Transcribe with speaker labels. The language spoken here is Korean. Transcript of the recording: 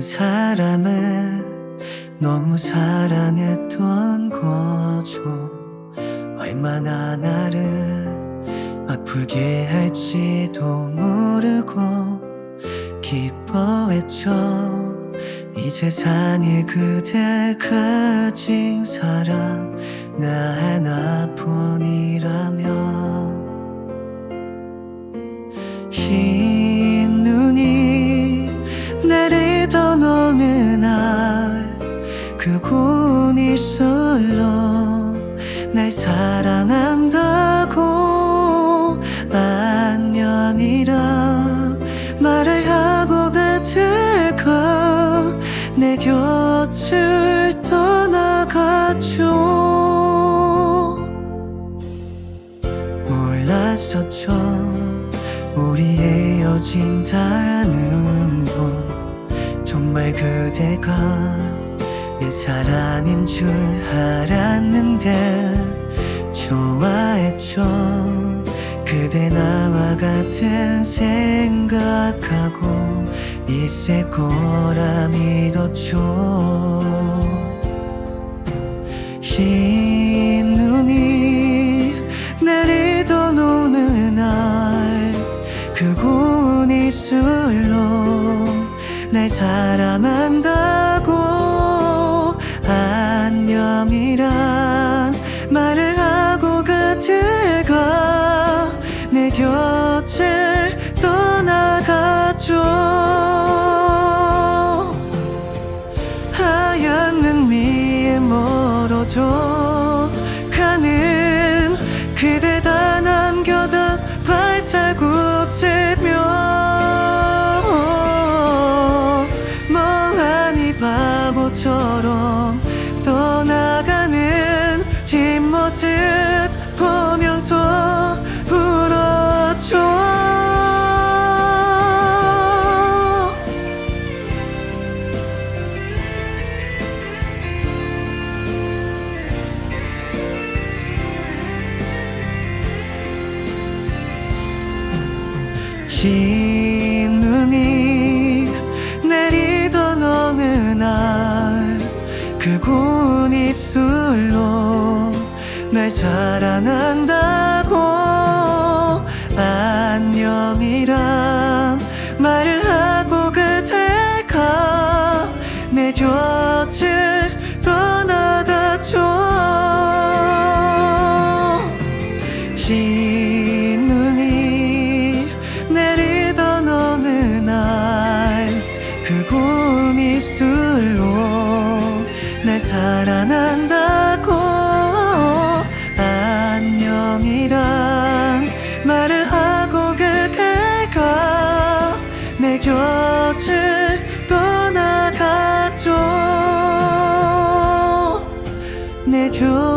Speaker 1: 사람을 너무 사랑했던 거죠. 얼마나 나를 아프게 할지도 모르고 기뻐했죠. 이 세상에 그대 가진 사랑 나 하나뿐이라면 그곳 이슬로 날 사랑한다고 안녕이라 말을 하고 그대가 내 곁을 떠나갔죠. 몰랐었죠. 우리 헤어진다는 건 정말 그대가 내 사랑인 줄 알았는데 좋아했죠. 그대 나와 같은 생각하고 있을 거라 믿었죠 흰 눈이 내리던 어느 날 그곳 입술로 날 사랑한다고 안녕이란 흰 눈이 내리던 어느 날 그곳 입술로 날 사랑한다고 안녕이란 말을 내 곁을 떠나갔죠. 내 곁을